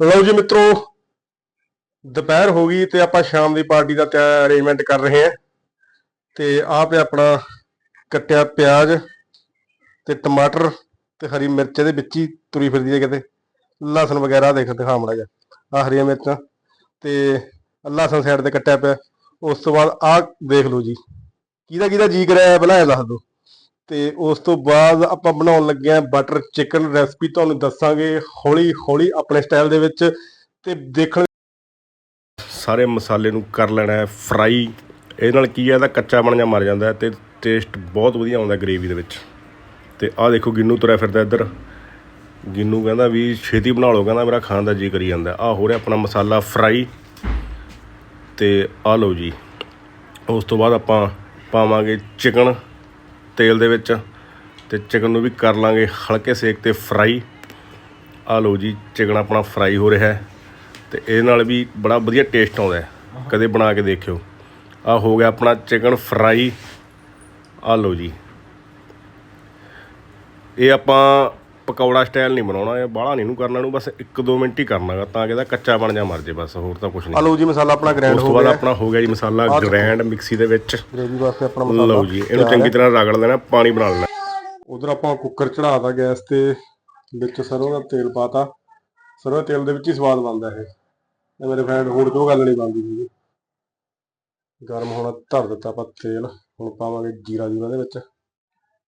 ਲਓ ਜੀ ਮਿੱਤਰੋ, ਦੁਪਹਿਰ ਹੋ ਗਈ ਤੇ ਆਪਾਂ ਸ਼ਾਮ ਦੀ ਪਾਰਟੀ ਦਾ ਤਿਆਰ ਅਰੇਂਜਮੈਂਟ ਕਰ ਰਹੇ ਹਾਂ। ਤੇ ਆਹ ਪਿਆ ਆਪਣਾ ਕੱਟਿਆ ਪਿਆਜ਼ ਤੇ ਟਮਾਟਰ ਤੇ ਹਰੀ ਮਿਰਚ ਇਹਦੇ ਵਿੱਚ ਹੀ ਤੁਰੀ ਫਿਰਦੀ ਹੈ ਕਿਤੇ। ਲਸਣ ਵਗੈਰਾ ਦੇਖ, ਦਿਖਾ ਮੜਾ ਜਾ ਆਹ ਹਰੀਆਂ ਮਿਰਚਾਂ ਤੇ ਲਸਣ ਸਾਈਡ ਤੇ ਕੱਟਿਆ ਪਿਆ। ਉਸ ਤੋਂ ਬਾਅਦ ਆਹ ਦੇਖ ਲਓ ਜੀ। ਕਿਹਦਾ ਕਿਹਦਾ ਜੀ ਕਰਿਆ ਬਣਾਇਆ ਦੱਸ ਦਿਓ। ਤੇ ਉਸ ਤੋਂ ਬਾਅਦ ਆਪਾਂ ਬਣਾਉਣ ਲੱਗੇ ਆ ਬਟਰ ਚਿਕਨ ਰੈਸਪੀ ਤੁਹਾਨੂੰ ਦੱਸਾਂਗੇ ਹੌਲੀ ਹੌਲੀ ਆਪਣੇ ਸਟਾਈਲ ਦੇ ਵਿੱਚ ਤੇ ਦੇਖਣ ਸਾਰੇ ਮਸਾਲੇ ਨੂੰ ਕਰ ਲੈਣਾ ਹੈ ਫਰਾਈ ਇਹ ਨਾਲ ਕੀ ਹੈ, ਇਹਦਾ ਕੱਚਾ ਬਣ ਜਾ ਮਰ ਜਾਂਦਾ ਹੈ ਤੇ ਟੇਸਟ ਬਹੁਤ ਵਧੀਆ ਆਉਂਦਾ ਗ੍ਰੇਵੀ ਦੇ ਵਿੱਚ। ਤੇ ਆਹ ਦੇਖੋ ਗਿੰਨੂ ਤੁਰਿਆ ਫਿਰਦਾ ਇੱਧਰ। ਗਿੰਨੂ ਕਹਿੰਦਾ ਵੀ ਛੇਤੀ ਬਣਾ ਲਓ, ਕਹਿੰਦਾ ਮੇਰਾ ਖਾਣ ਦਾ ਜੀ ਕਰੀ ਜਾਂਦਾ ਆਹ ਹੋ ਰਿਹਾ ਆਪਣਾ ਮਸਾਲਾ ਫਰਾਈ ਤੇ ਆ ਲਓ ਜੀ। ਉਸ ਤੋਂ ਬਾਅਦ ਆਪਾਂ ਪਾਵਾਂਗੇ ਚਿਕਨ ਤੇਲ ਦੇ ਵਿੱਚ ਤੇ ਚਿਕਨ ਨੂੰ ਵੀ ਕਰ ਲਾਂਗੇ ਹਲਕੇ ਸੇਕ ਤੇ ਫਰਾਈ। ਆ ਲਓ ਜੀ, ਚਿਕਨ ਆਪਣਾ ਫਰਾਈ ਹੋ ਰਿਹਾ ਹੈ ਤੇ ਇਹਦੇ ਨਾਲ ਵੀ ਬੜਾ ਵਧੀਆ ਟੇਸਟ ਆਉਂਦਾ ਹੈ। ਕਦੇ ਬਣਾ ਕੇ ਦੇਖਿਓ। ਆ ਹੋ ਗਿਆ ਆਪਣਾ ਚਿਕਨ ਫਰਾਈ। ਆ ਲਓ ਜੀ। ਇਹ ਆਪਾਂ ਪਕੌੜਾ ਸਟਾਈਲ ਨਹੀਂ ਬਣਾਉਣਾ ਇਹ ਬਾਹਲਾ ਨਹੀਂ ਨੂੰ ਕਰਨਾ ਨੂੰ ਬਸ 1-2 ਮਿੰਟ ਹੀ ਕਰਨਾਗਾ ਤਾਂ ਕਿ ਇਹਦਾ ਕੱਚਾ ਬਣ ਜਾ ਮਰ ਜੇ ਬਸ ਹੋਰ ਤਾਂ ਕੁਝ ਨਹੀਂ ਲਓ ਜੀ ਮਸਾਲਾ ਆਪਣਾ ਗ੍ਰੈਂਡ ਉਸ ਤੋਂ ਹੋ ਬਾਅਦ ਗਿਆ। ਆਪਣਾ ਹੋ ਗਿਆ ਜੀ ਮਸਾਲਾ ਗ੍ਰੈਂਡ ਮਿਕਸੀ ਦੇ ਵਿੱਚ। ਗ੍ਰੇਵੀ ਵਾਸਤੇ ਆਪਣਾ ਮਸਾਲਾ ਲਓ ਜੀ ਇਹਨੂੰ ਚੰਗੀ ਤਰ੍ਹਾਂ ਰਗੜ ਲੈਣਾ ਪਾਣੀ ਬਣਾ ਲੈਣਾ। ਉਧਰ ਆਪਾਂ ਕੁੱਕਰ ਚੜਾਤਾ ਗੈਸ ਤੇ ਵਿੱਚ ਸਰੋਂ ਦਾ ਤੇਲ ਪਾਤਾ। ਸਰੋਂ ਦੇ ਤੇਲ ਦੇ ਵਿੱਚ ਹੀ ਸਵਾਦ ਬਣਦਾ ਇਹ। ਇਹ ਮੇਰੇ ਫਰੈਂਡ ਹੋਰ ਕੋਈ ਗੱਲ ਨਹੀਂ ਬਣਦੀ ਜੀ ਗਰਮ ਹੋਣਾ ਧਰ ਦਿੱਤਾ ਆਪਾਂ ਤੇਲ। ਹੁਣ ਪਾਵਾਂਗੇ ਜੀਰਾ ਜੂਰਾ ਦੇ ਵਿੱਚ।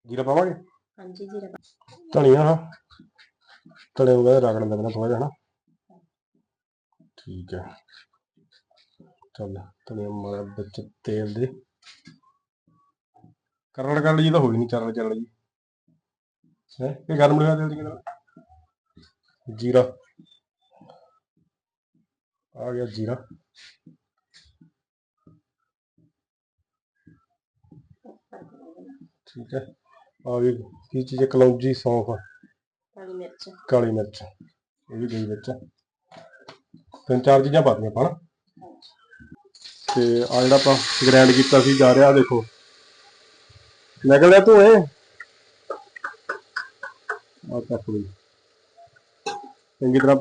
ਜੀਰਾ ਪਾਵਾਂਗੇ? ਹਾਂਜੀ ਜੀਰਾ ਧਨੀਆ ਹਾਂ ਧੜੇ ਵਗੈਰਾ ਰਗੜਨ ਦੇਣਾ ਥੋੜਾ ਜਿਹਾ ਹਨਾ ਠੀਕ ਹੈ। ਚੱਲ, ਧਨੀਆ ਮਾਰਾ ਵਿੱਚ ਤੇਲ ਦੇ। ਕਰੜ ਕਰ ਲਈ ਤਾਂ ਹੋਈ ਨਹੀਂ ਚੱਲ ਚੱਲ ਜੀ ਹੈ, ਇਹ ਗਰਮ ਲਿਆ ਤੇਲ ਦੀ ਕਿਹੜਾ ਜੀਰਾ। ਆ ਗਿਆ ਜੀਰਾ। ਠੀਕ ਹੈ। ਆ ਗਈ ਕੀ ਚੀਜ਼ ਹੈ ਕਲੌਜੀ ਸੌਂਫ ਕਾਲੀ ਮਿਰਚ। ਕਾਲੀ ਮਿਰਚ ਇਹ ਵੀ ਗਈ ਵਿੱਚ। ਤਿੰਨ ਚਾਰ ਚੀਜ਼ਾਂ ਪਾ ਦਿੱਤੀਆਂ ਆਪਾਂ ਨਾ। ਤੇ ਆ ਜਿਹੜਾ ਆਪਾਂ ਗ੍ਰਾਈਂਡ ਕੀਤਾ ਸੀ ਜਾ ਰਿਹਾ ਦੇਖੋ। ਨਿਕਲ ਰਿਹਾ ਤੂੰ ਇਹ। ਆ ਤੱਕ ਲਈ। ਚੰਗੀ ਤਰ੍ਹਾਂ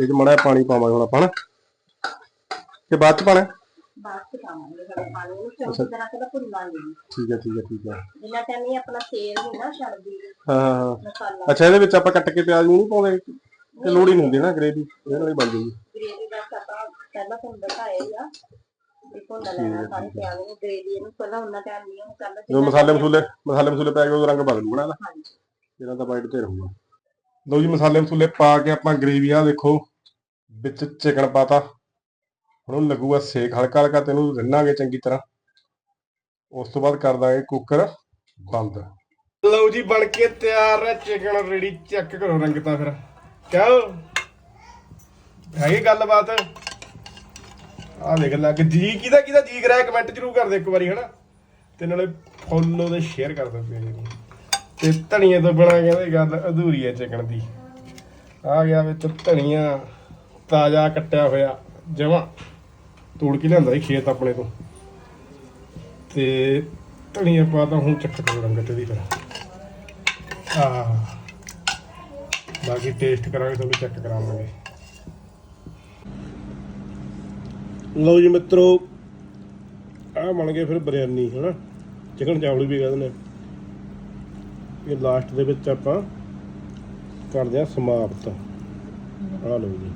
ਇਹ ਚ ਮੜਾ ਪਾਣੀ ਪਾਵਾਂਗੇ ਹੁਣ ਆਪਾਂ ਨਾ। ਤੇ ਬਾਅਦ ਚ ਪਾਣਾ ਬਾਅਦ ਚ ਪਾਵਾਂਗੇ ਸਾਡਾ ਪਾਣੀ ਨੂੰ ਚੰਗੀ ਤਰ੍ਹਾਂ ਕਦਾ ਭੁੰਨਾਂਗੇ ਠੀਕ ਹੈ ਠੀਕ ਹੈ ਠੀਕ ਹੈ। ਜਿੰਨਾ ਟਾਈਮ ਇਹ ਆਪਣਾ ਤੇਲ ਨਹੀਂ ਨਾ ਛੱਡਦੀ ਹਾਂ ਹਾਂ ਹਾਂ। ਮਸਾਲਾ। ਅੱਛਾ ਇਹਦੇ ਵਿੱਚ ਆਪਾਂ ਕੱਟ ਕੇ ਪਿਆਜ਼ ਨੂੰ ਨਹੀਂ ਪਾਉਂਦੇ? ਤੇ ਲੋੜ ਹੀ ਨਹੀਂ ਹੁੰਦੀ ਨਾ ਗ੍ਰੇਵੀ ਇਹਦੇ ਨਾਲ ਹੀ ਬਣ ਜੂਗੀ। ਗ੍ਰੇਵੀ ਦਾ ਆਪਾਂ ਪਹਿਲਾਂ ਤੁਹਾਨੂੰ ਦਿਖਾਇਆ ਹੀ ਆ। ਇਹ ਭੁੰਨ ਲੈਣਾ ਸਾਰੇ ਪਿਆਜ਼ ਨੂੰ ਗ੍ਰੇਵੀ ਇਹਨੂੰ ਪਹਿਲਾਂ ਉਹਨਾਂ ਟਾਈਮ ਨਹੀਂ ਉਹ ਕਰਨਾ ਜਦੋਂ ਮਸਾਲੇ ਮਸੂਲੇ ਮਸਾਲੇ ਮਸੂਲੇ ਪੈ ਗਏ ਉਹ ਰੰਗ ਬਦਲ ਜੂਗਾ ਨਾ ਇਹਦਾ। ਹਾਂਜੀ। ਇਹਦਾ ਤਾਂ ਵਾਈਟ ਤੇ ਰਹੂਗਾ ਲਓ ਜੀ ਮਸਾਲੇ ਮਸੂਲੇ ਪਾ ਕੇ ਆਪਾਂ ਗ੍ਰੇਵੀ ਆ ਦੇਖੋ। ਵਿੱਚ ਚਿਕਨ ਪਾਤਾ ਹੁਣ ਉਹ ਲੱਗੂਗਾ ਸੇਕ, ਹਲਕਾ ਹਲਕਾ ਤੇ ਇਹਨੂੰ ਰਿੰਨਾਂਗੇ ਚੰਗੀ ਤਰ੍ਹਾਂ। ਉਸ ਤੋਂ ਬਾਅਦ ਕਰ ਦਾਂਗੇ ਕੁੱਕਰ ਬੰਦ। ਲਓ ਜੀ, ਬਣ ਕੇ ਤਿਆਰ ਹੈ ਚਿਕਨ ਰੈਡੀ ਚੈੱਕ ਕਰੋ ਰੰਗਤਾ ਫਿਰ। ਕਿਉਂ ਹੈਗੀ ਗੱਲਬਾਤ? ਆ ਦੇਖ, ਲੱਗ ਜੀ, ਕਿਹਦਾ ਕਿਹਦਾ ਜੀ ਕਰਾਇਆ ਕਮੈਂਟ ਜ਼ਰੂਰ ਕਰ ਦਿਓ ਇੱਕ ਵਾਰੀ, ਹਨਾ? ਤੇ ਨਾਲੇ ਫੋਲੋ ਤੇ ਸ਼ੇਅਰ ਕਰ ਦਿਓ ਪੇਜ ਨੂੰ ਤੇ ਧਨੀਏ ਤੋਂ ਬਣਾ ਕਹਿੰਦੇ ਗੱਲ ਅਧੂਰੀ ਹੈ ਚਿਕਨ ਦੀ। ਆ ਗਿਆ ਵਿੱਚ ਧਨੀਆ, ਤਾਜ਼ਾ ਕੱਟਿਆ ਹੋਇਆ, ਜਮਾ। ਤੋੜ ਕੇ ਲਿਆਂਦਾ ਸੀ ਖੇਤ ਆਪਣੇ ਤੋਂ। ਤੇ ਧਨੀਆ ਪਾਤਾ ਹੁਣ ਚੱਕ ਕਰੋ ਰੰਗਤ ਦੀ ਫਿਰ ਆ ਬਾਕੀ ਟੇਸਟ ਕਰਾਂਗੇ, ਤੁਹਾਨੂੰ ਚੈੱਕ ਕਰਾਵਾਂਗੇ। ਲਓ ਜੀ ਮਿੱਤਰੋ ਆ ਬਣ ਗਏ ਫਿਰ ਬਿਰਿਆਨੀ, ਹਨਾ? ਚਿਕਨ ਚਾਵਲੀ ਵੀ ਕਹਿੰਦੇ ਨੇ ਇਹ ਲਾਸਟ ਦੇ ਵਿੱਚ ਆਪਾਂ ਕਰਦੇ ਆ ਸਮਾਪਤ। ਆ ਲਓ ਜੀ।